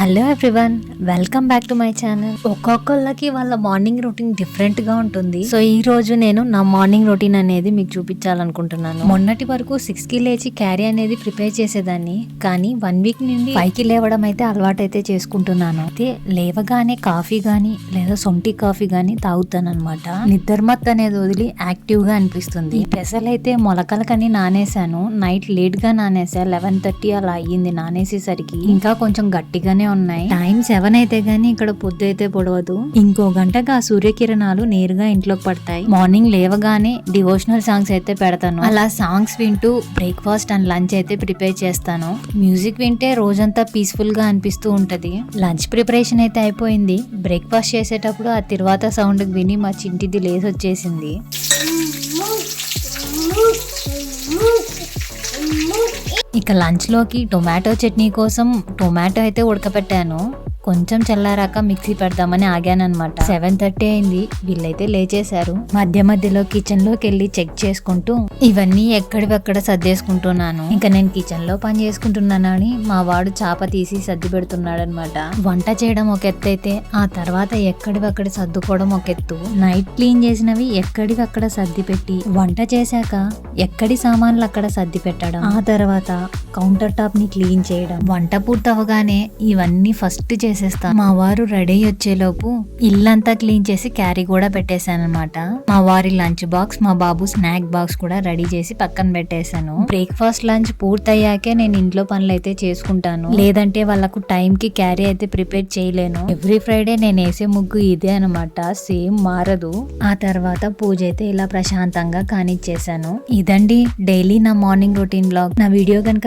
Hello everyone welcome back to my channel ఒక్కొక్కళ్ళకి వాళ్ళ morning routine డిఫరెంట్గా ఉంటుంది. సో ఈ రోజు నేను నా మార్నింగ్ రొటీన్ అనేది మీకు చూపించాలనుకుంటున్నాను. మొన్నటి వరకు సిక్స్కి లేచి క్యారీ అనేది ప్రిపేర్ చేసేదాన్ని. కానీ వన్ వీక్ నుండి ఫైవ్కి లేవడం అయితే అలవాటు అయితే చేసుకుంటున్నాను. అయితే లేవగానే కాఫీ గానీ లేదా సొంటి కాఫీ గానీ తాగుతాను అనమాట నిద్రమత్ అనేది వదిలి యాక్టివ్గా అనిపిస్తుంది. పెసలు అయితే మొలకలకని నానేసాను నైట్ లేట్గా నానేసా. లెవెన్ థర్టీ అలా అయ్యింది. నానేసేసరికి ఇంకా కొంచెం గట్టిగానే ఉన్నాయి. టైం సెవెన్ అయితే గానీ ఇక్కడ పొద్దు అయితే పొడవదు. ఇంకో గంటగా ఆ సూర్యకిరణాలు నేరుగా ఇంట్లోకి పడతాయి. మార్నింగ్ లేవగానే డివోషనల్ సాంగ్స్ అయితే పెడతాను. అలా సాంగ్స్ వింటూ బ్రేక్ఫాస్ట్ అండ్ లంచ్ అయితే ప్రిపేర్ చేస్తాను. మ్యూజిక్ వింటే రోజంతా పీస్ఫుల్గా అనిపిస్తూ ఉంటది. లంచ్ ప్రిపరేషన్ అయితే అయిపోయింది. బ్రేక్ఫాస్ట్ చేసేటప్పుడు ఆ తర్వాత సౌండ్ విని మా చింటిది లేసి వచ్చేసింది ఇక లంచ్లోకి టొమాటో చట్నీ కోసం టొమాటో అయితే ఉడకపెట్టాను. కొంచెం చల్లారాక మిక్సీ పెడదామని ఆగానన్నమాట. సెవెన్ థర్టీ అయింది. వీళ్ళైతే లేచేశారు. మధ్య మధ్యలో కిచెన్లోకి వెళ్ళి చెక్ చేసుకుంటూ ఇవన్నీ ఎక్కడివెక్కడ సర్దేసుకుంటున్నాను. ఇంకా నేను కిచెన్లో పని చేసుకుంటున్నాను అని మా వాడు చాప తీసి సర్ది పెడుతున్నాడు అనమాట వంట చేయడం ఒక ఎత్తు అయితే ఆ తర్వాత ఎక్కడివక్కడ సర్దుకోవడం ఒక ఎత్తు. నైట్ క్లీన్ చేసినవి ఎక్కడివక్కడ సర్ది పెట్టి వంట చేశాక ఎక్కడి సామాన్లు అక్కడ సర్ది పెట్టడం. ఆ తర్వాత కౌంటర్ టాప్ని క్లీన్ చేయడం. వంట పూర్తవగానే ఇవన్నీ ఫస్ట్ చేసేస్తాను మా వారు రెడీ వచ్చేలోపు ఇల్లంతా క్లీన్ చేసి క్యారీ కూడా పెట్టేశాను అనమాట మా వారి లంచ్ బాక్స్ మా బాబు స్నాక్ బాక్స్ కూడా రెడీ చేసి పక్కన పెట్టేశాను. బ్రేక్ఫాస్ట్ లంచ్ పూర్తయ్యాకే నేను ఇంట్లో పనులు అయితే చేసుకుంటాను. లేదంటే వాళ్ళకు టైం కి క్యారీ అయితే ప్రిపేర్ చేయలేను. ఎవ్రీ ఫ్రైడే నేను వేసే ముగ్గు ఇదే అనమాట సేమ్ మారదు. ఆ తర్వాత పూజ అయితే ఇలా ప్రశాంతంగా కానిచ్చేసాను ఇదండి డైలీ నా మార్నింగ్ రొటీన్ బ్లాగ్ నా వీడియో కనుక